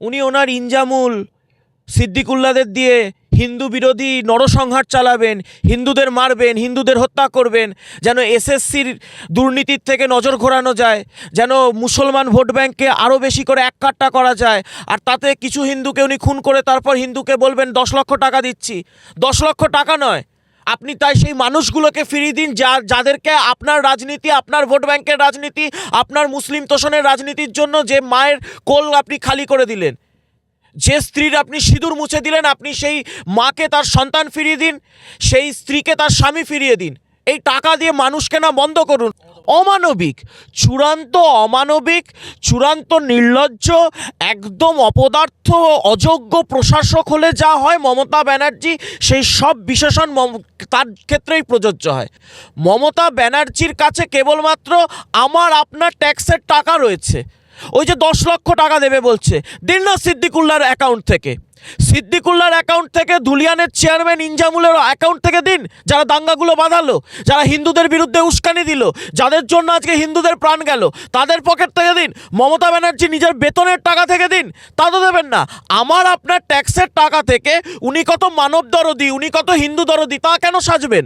উনি ওনার ইনজামুল সিদ্দিকুল্লাদের দিয়ে হিন্দু বিরোধী নরসংহার চালাবেন, হিন্দুদের মারবেন, হিন্দুদের হত্যা করবেন, যেন এসএসসির দুর্নীতির থেকে নজর ঘোরানো যায়, যেন মুসলমান ভোট ব্যাংককে আরও বেশি করে এক কাট্টা করা যায়, আর তাতে কিছু হিন্দুকে উনি খুন করে তারপর হিন্দুকে বলবেন, দশ লক্ষ টাকা দিচ্ছি। দশ লক্ষ টাকা নয় আপনি তাই সেই মানুষগুলোকে ফিরিয়ে দিন যা, যাদেরকে আপনার রাজনীতি, আপনার ভোট ব্যাংকের রাজনীতি, আপনার মুসলিম তোষণের রাজনীতির জন্য যে মায়ের কোল আপনি খালি করে দিলেন। যে স্ত্রীর আপনি সিঁদুর মুছে দিলেন, আপনি সেই মাকে তার সন্তান ফিরিয়ে দিন, সেই স্ত্রীকে তার স্বামী ফিরিয়ে দিন। এই টাকা দিয়ে মানুষকে না বন্ধ করুন। অমানবিক, চূড়ান্ত অমানবিক, চূড়ান্ত নির্লজ্জ, একদম অপদার্থ, অযোগ্য প্রশাসক হলে যা হয়, মমতা ব্যানার্জি সেই সব বিশেষণ তার ক্ষেত্রেই প্রযোজ্য হয়। মমতা ব্যানার্জির কাছে কেবলমাত্র আমার, আপনার ট্যাক্সের টাকা রয়েছে। ওই যে দশ লক্ষ টাকা দেবে বলছে, দিন না সিদ্দিকুল্লার অ্যাকাউন্ট থেকে। সিদ্দিকুল্লার অ্যাকাউন্ট থেকে ধুলিয়ানের চেয়ারম্যান ইনজামুলের অ্যাকাউন্ট থেকে দিন, যারা দাঙ্গাগুলো বাঁধালো, যারা হিন্দুদের বিরুদ্ধে উস্কানি দিল, যাদের জন্য আজকে হিন্দুদের প্রাণ গেল, তাদের পকেট থেকে দিন, মমতা ব্যানার্জি নিজের বেতনের টাকা থেকে দিন, তা তো দেবেন না। আমার আপনার ট্যাক্সের টাকা থেকে উনি কত মানব দরদি উনি কত হিন্দু দরদি তা কেন সাজবেন?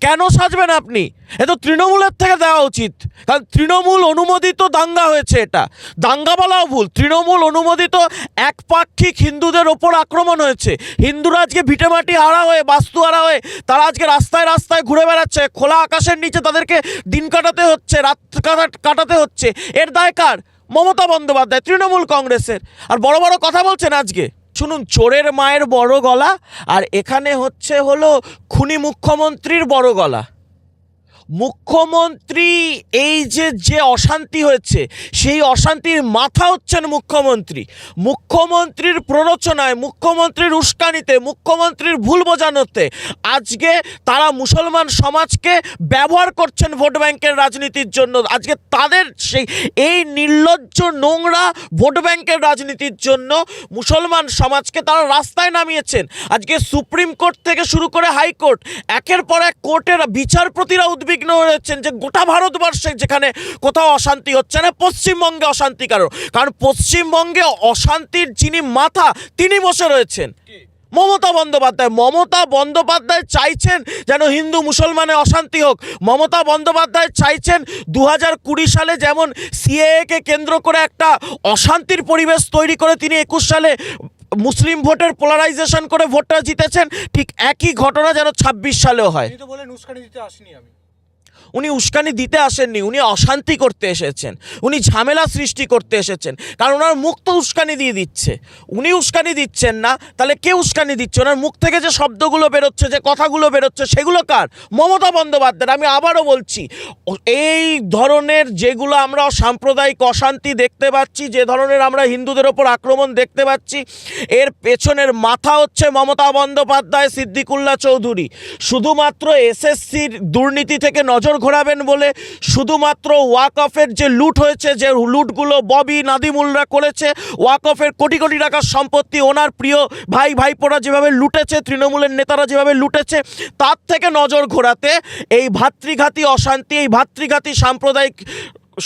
কেন সাজবেন আপনি? এ তো তৃণমূলের থেকে দেওয়া উচিত। কারণ তৃণমূল অনুমোদিত দাঙ্গা হয়েছে এটা। দাঙ্গা বলাও ভুল। তৃণমূল অনুমোদিত একপাক্ষিক হিন্দুদের ওপর আক্রমণ হয়েছে। হিন্দুরা আজকে ভিটেমাটি আড়া হয়ে, বাস্তু আড়া হয়ে, তারা আজকে রাস্তায় রাস্তায় ঘুরে বেড়াচ্ছে। খোলা আকাশের নিচে তাদেরকে দিন কাটাতে হচ্ছে, রাত কাটা- কাটাতে হচ্ছে। এর দায় কার মমতা বন্দ্যোপাধ্যায়, তৃণমূল কংগ্রেসের। আর বড় বড় কথা বলছেন আজকে। শুনুন চোরের মায়ের বড় গলা আর এখানে হচ্ছে হলো খুনি মুখ্যমন্ত্রীর বড় গলা। মুখ্যমন্ত্রী, এই যে যে অশান্তি হয়েছে, সেই অশান্তির মাথা হচ্ছেন মুখ্যমন্ত্রী। মুখ্যমন্ত্রীর প্ররোচনায়, মুখ্যমন্ত্রীর উস্কানিতে, মুখ্যমন্ত্রীর ভুল বোঝানোতে আজকে তারা মুসলমান সমাজকে ব্যবহার করছেন ভোট ব্যাংকের রাজনীতির জন্য। আজকে তাদের সেই, এই নির্লজ্জ নোংরা ভোট ব্যাংকের রাজনীতির জন্য মুসলমান সমাজকে তারা রাস্তায় নামিয়েছেন। আজকে সুপ্রিম কোর্ট থেকে শুরু করে হাইকোর্ট, একের পর এক কোর্টের বিচারপতিরা উদ্বিগ্ন। হয়েছেন যে গোটা ভারতবর্ষে যেখানে কোথাও অশান্তি হচ্ছে না পশ্চিমবঙ্গে অশান্তি কারণ কারণ পশ্চিমবঙ্গে অশান্তির যিনি মাথা তিনি বসে রয়েছেন। মমতা বন্দ্যোপাধ্যায়। মমতা বন্দ্যোপাধ্যায় চাইছেন যেন হিন্দু মুসলমানে অশান্তি হোক। মমতা বন্দ্যোপাধ্যায় চাইছেন দু হাজার কুড়ি সালে যেমন সিএকে কেন্দ্র করে একটা অশান্তির পরিবেশ তৈরি করে তিনি একুশ সালে মুসলিম ভোটের পোলারাইজেশন করে ভোটটা জিতেছেন ঠিক একই ঘটনা যেন ছাব্বিশ সালেও হয়। তো বলেন উস্কানি দিতে আসিনি আমি। উনি উস্কানি দিতে আসেননি, উনি অশান্তি করতে এসেছেন, উনি ঝামেলা সৃষ্টি করতে এসেছেন, কারণ ওনার মুখ তো উস্কানি দিয়ে দিচ্ছে। উনি উস্কানি দিচ্ছেন না, তাহলে কে উস্কানি দিচ্ছে? ওনার মুখ থেকে যে শব্দগুলো বেরোচ্ছে, যে কথাগুলো বেরোচ্ছে, সেগুলো কার? মমতা বন্দ্যোপাধ্যায় আমি আবারও বলছি এই ধরনের যেগুলো আমরা সাম্প্রদায়িক অশান্তি দেখতে পাচ্ছি, যে ধরনের আমরা হিন্দুদের ওপর আক্রমণ দেখতে পাচ্ছি, এর পেছনের মাথা হচ্ছে মমতা বন্দ্যোপাধ্যায় সিদ্দিকুল্লা চৌধুরী। শুধুমাত্র এসএসসির দুর্নীতি থেকে নজর ঘোরাবেন বলে শুধুমাত্র ওয়াকফের যে লুট হয়েছে, যে লুটগুলো ববি নাদিমুলরা করেছে, ওয়াকফের কোটি কোটি টাকার সম্পত্তি, ওনার প্রিয় ভাই ভাইপোরা যেভাবে লুটেছে, তৃণমূলের নেতারা যেভাবে লুটেছে, তার থেকে নজর ঘোরাতে এই ভাতৃঘাতী অশান্তি, এই ভাতৃঘাতী সাম্প্রদায়িক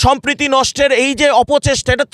সম্প্রীতি নষ্টের এই যে অপচেষ্টা, এটা